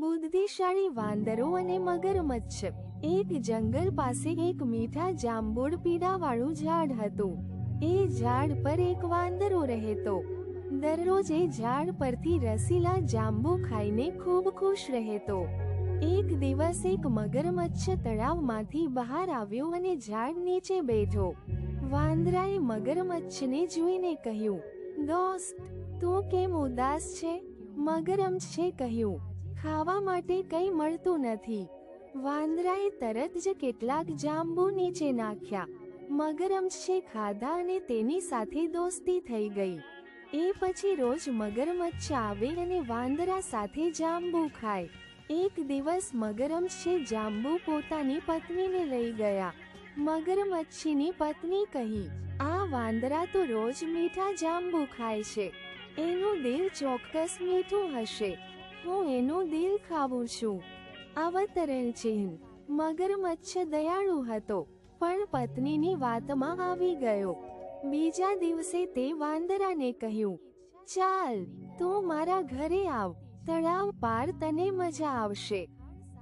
બુદ્ધિશાળી વાંદરો અને મગરમચ્છ. એક જંગલ પાસે એક મીઠા જાંબુડ પીડાવાળું ઝાડ હતું. એ ઝાડ પર એક વાંદરો રહેતો. દરરોજ એ ઝાડ પરથી રસીલા જાંબુ ખાઈને ખૂબ ખુશ રહેતો. એક દિવસ એક મગરમચ્છ તળાવમાંથી બહાર આવ્યો અને ઝાડ નીચે બેઠો. વાંદરાએ મગરમચ્છને જોઈને કહ્યું, દોસ્ત, તું કેમ ઉદાસ છે? મગરમચ્છે કહ્યું ખાવા માટે કંઈ મળતું નથી. વાંદરાએ તરત જ કેટલાક જાંબુ નીચે નાખ્યા. મગરમચ્છે ખાધા અને તેની સાથે દોસ્તી થઈ ગઈ. એ પછી રોજ મગરમચ્છ આવે અને વાંદરા સાથે જાંબુ ખાય. એક દિવસ મગરમચ્છે જાંબુ પોતાની પત્નીને લઈ ગયા. મગરમચ્છીની પત્ની કહી, આ વાંદરા તો રોજ મીઠા જાંબુ ખાય છે. એનું દિલ ચોક્કસ મીઠું હશે. હું એનું દિલ ખાવું છું. અવતરણ ચિહ્ન. મગરમચ્છ દયાળુ હતો. પણ પત્નીની વાતમાં આવી ગયો. બીજા દિવસે તે વાંદરાને કહ્યું, ચાલ, તું મારા ઘરે આવ. તળાવ પાર તને મજા આવશે.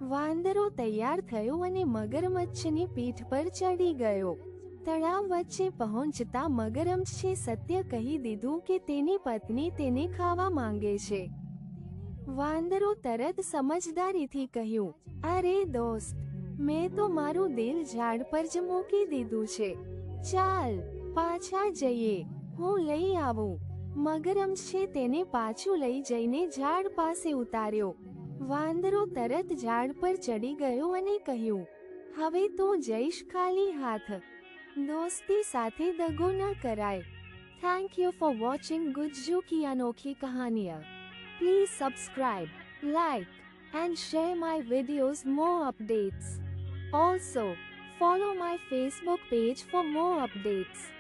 વાંદરો તૈયાર થયો અને મગરમચ્છની પીઠ પર ચડી ગયો. તળાવ વચ્ચે પહોંચતા મગરમચ્છે સત્ય કહી દીધું કે તેની પત્ની તેને ખાવા માંગે છે. વાંદરો તરત સમજદારીથી કહ્યું, અરે દોસ્ત, મેં તો મારું દિલ ઝાડ પર જ મૂકી દીધું છે. ચાલ, પાછા જઈએ. હું લઈ આવું. મગરમચ્છે તેને પાછું લઈ જઈને ઝાડ પાસે ઉતાર્યો. વાંદરો તરત ઝાડ પર ચડી ગયો અને કહ્યું, હવે તું જઈશ ખાલી હાથ. દોસ્તી સાથે દગો ન કરાય. Thank you for watching Gujju કી અનોખી કહાનિયા Please subscribe, like, and share my videos more updates. Also, follow my Facebook page for more updates.